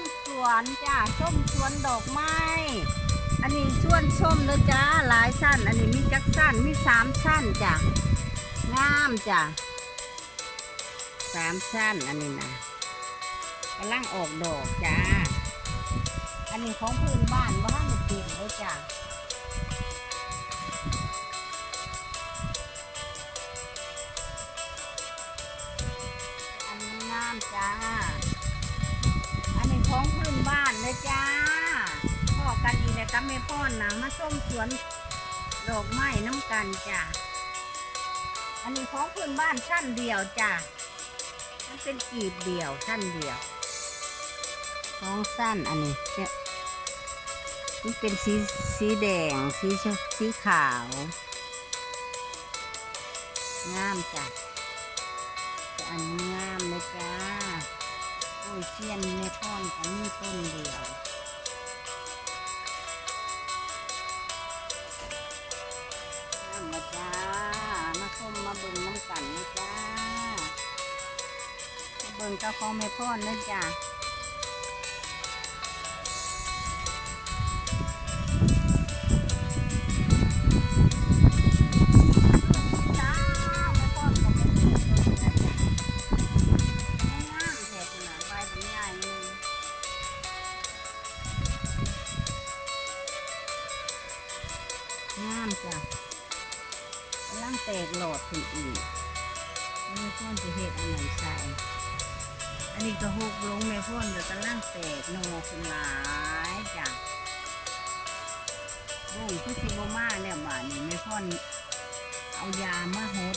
มสวนจ้าส้มสวนดอกไม้ อันนี้ชวนส้มเลยจ้าหลายสั้น อันนี้มีจักสั้นมีสามสั้นจ้างามจ้าสามสั้นอันนี้นะกำลังออกดอกจ้า อันนี้ของพื้นบ้านบ้านเปลี่ยนเลยจ้า กันอีกแม่พ่อนนะมาส้มสวนดอกไม้น้ำกันจ้าอันนี้ของพื้นบ้านชั้นเดียวจ้ามันเป็นกีบเดียวชั้นเดียวท้องสั้นอันนี้เนี่ยมันเป็นสีสีแดงสีสีขาว งามจ้ะอันงามเลยจ้าโอ้ยเชียนในพ่อนกันมีต้นเดียว เบิ่งเจ้าของแม่พ่อนนะจ้าจ้าแม่พ่อนก็เป็นผู้ชมนะจ้ะงามแท้ขนาดใบมันใหญ่เลยงามจ้ะกำลังแตกหลอดขึ้นอีกแม่พ่นจะเห็ดอันไหนใส่ อันนี้ก็หกลงแม่พ่นเดี๋ยวกำลังแตกหนอคุณหลายจ้ะบุ้งคือสิบมาแล้วบ้านนี้แม่พ่นเอายามาหด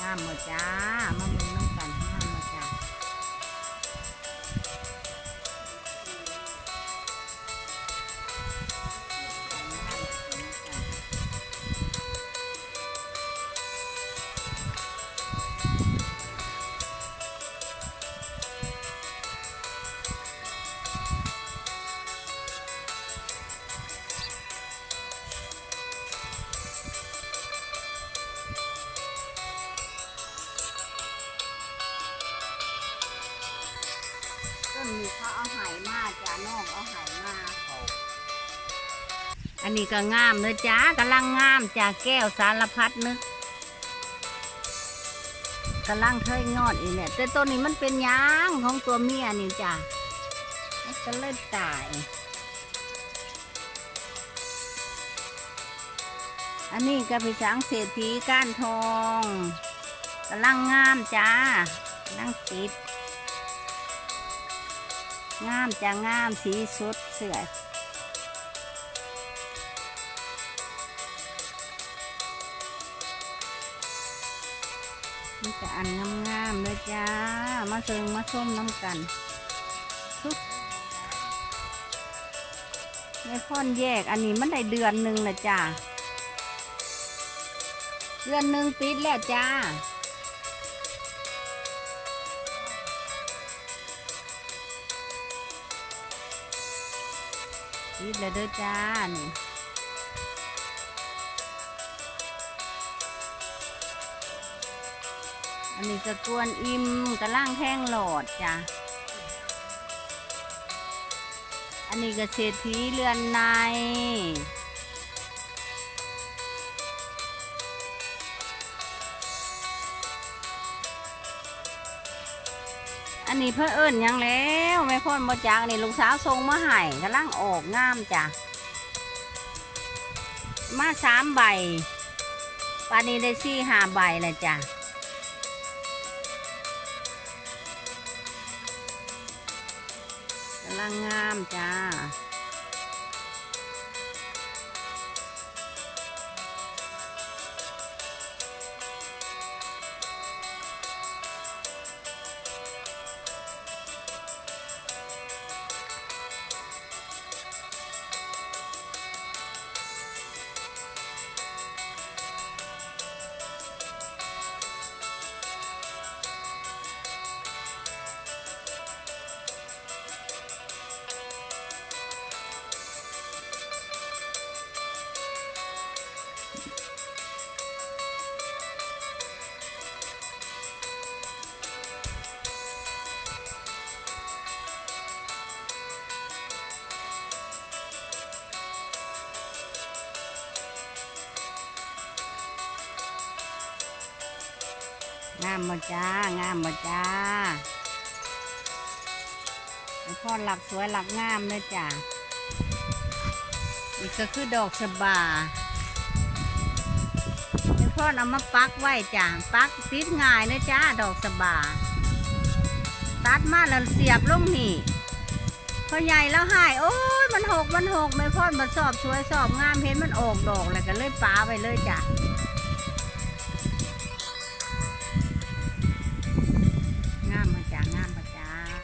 งามหมดจ้ามาเบิ่งน้ำ นนี้เขาเอาไหมาจ้านอกเอาไหมาอันนี้ก็งามเลยจ้ากำลังงามจ้าแก้วสารพัดนึกกำลังเคยงอดอีเนี่ยแต่ต้นนี้มันเป็นยางของตัวเมียนี่จ้ามันก็เลยตาย อันนี้ก็ไปสังเศรษฐีก้านทองกำลังงามจ้ากำลังติด งามจะงามสีสุดเสื่อนี่จะอันงามๆเลยจ้า มาเซิงมาส้มน้ำกันทุกในค่อนแยกอันนี้มันได้เดือนหนึ่งละจ้า เดือนหนึ่งปิดแล้วจ้า ปิดแล้วเด้อจ้านี่อันนี้ก็กวนอิ่มกระล่างแห้งหลอดจ้ะ อันนี้ก็เศรษฐีเรือนใน อันนี้เพื่อเอิญยังแล้วแม่พ่อนมาจากนี่ลูกสาวทรงมาให้กำลังออกงามจ้ะมาสามใบปานนี้ได้สี่ห้าใบเลยจ้ะกำลังงามจ้า งามบ่จ้างามบ่จ้าไอพ่อหลักสวยหลักงามเลยจ้านี่ก็คือดอกสบาไอพ่อเอามาปักไว้จ้าปักติดง่ายนะจ้าดอกสบาตัดมาแล้วเสียบลงนี่พอใหญ่แล้วหายโอ้ยมันหกมันหกไม่พ่อมาสอบสวยสอบงามเห็นมันออกดอกแล้วก็เลยป้าไปเลยจ้ะ